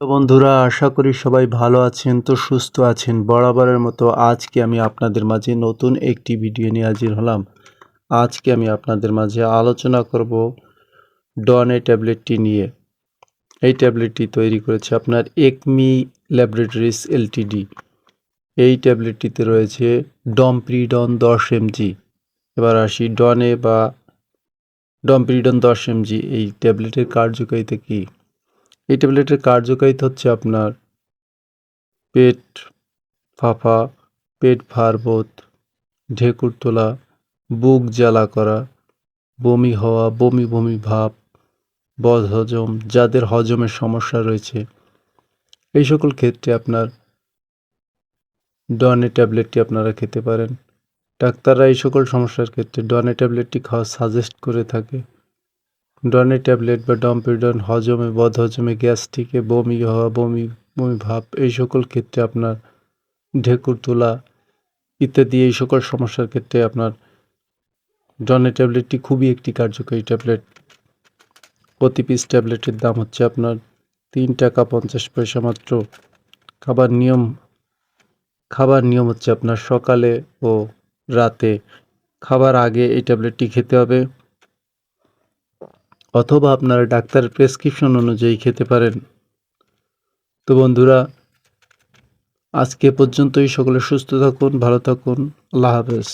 তো বন্ধুরা, আশা করি সবাই ভালো আছেন তো সুস্থ আছেন। বরাবরের মতো আজকে আমি আপনাদের মাঝে নতুন একটি ভিডিও নিয়ে হাজির হলাম। আজকে আমি আপনাদের মাঝে আলোচনা করব ডনে ট্যাবলেটটি নিয়ে। এই ট্যাবলেটটি তৈরি করেছে আপনার একমি ল্যাবরেটরিজ এলটিডি। এই ট্যাবলেটটিতে রয়েছে ডমপ্রিডন দশ এমজি। এবার আসি ডনে বা ডমপ্রিডন দশ এমজি। এই ট্যাবলেটের কার্যকারিতা কী? এই ট্যাবলেটের কার্যকারিতা হচ্ছে আপনার পেট ফাঁপা পেট ভারবোধ ঢেকুর তোলা, বুক জ্বালা করা, বমি হওয়া, বমি বমি ভাব বদহজম যাদের হজমের সমস্যা রয়েছে। এই সকল ক্ষেত্রে আপনার ডনে ট্যাবলেটটি আপনারা খেতে পারেন। ডাক্তাররা এই সকল সমস্যার ক্ষেত্রে ডনে ট্যাবলেটটি খাওয়া সাজেস্ট করে থাকে। ডনে ট্যাবলেট বা ডম্পিডন, হজমে, বদহজমে, গ্যাস্ট্রিকে, বমি হওয়া, বমি বমি ভাব, এই সকল ক্ষেত্রে আপনার ঢেকুর তোলা ইত্যাদি, এই সকল সমস্যার ক্ষেত্রে আপনার ডনে ট্যাবলেটটি খুবই একটি কার্যকরী ট্যাবলেট। প্রতি পিস ট্যাবলেটের দাম হচ্ছে আপনার তিন টাকা পঞ্চাশ পয়সা মাত্র। খাবার নিয়ম খাবার নিয়ম হচ্ছে আপনার সকালে ও রাতে খাবার আগে এই ট্যাবলেটটি খেতে হবে। অথবা আপনারা ডাক্তার প্রেসক্রিপশন অনুযায়ী খেতে পারেন। তো বন্ধুরা, আজকে পর্যন্তই। সকলে সুস্থ থাকুন, ভালো থাকুন। আল্লাহ হাফেজ।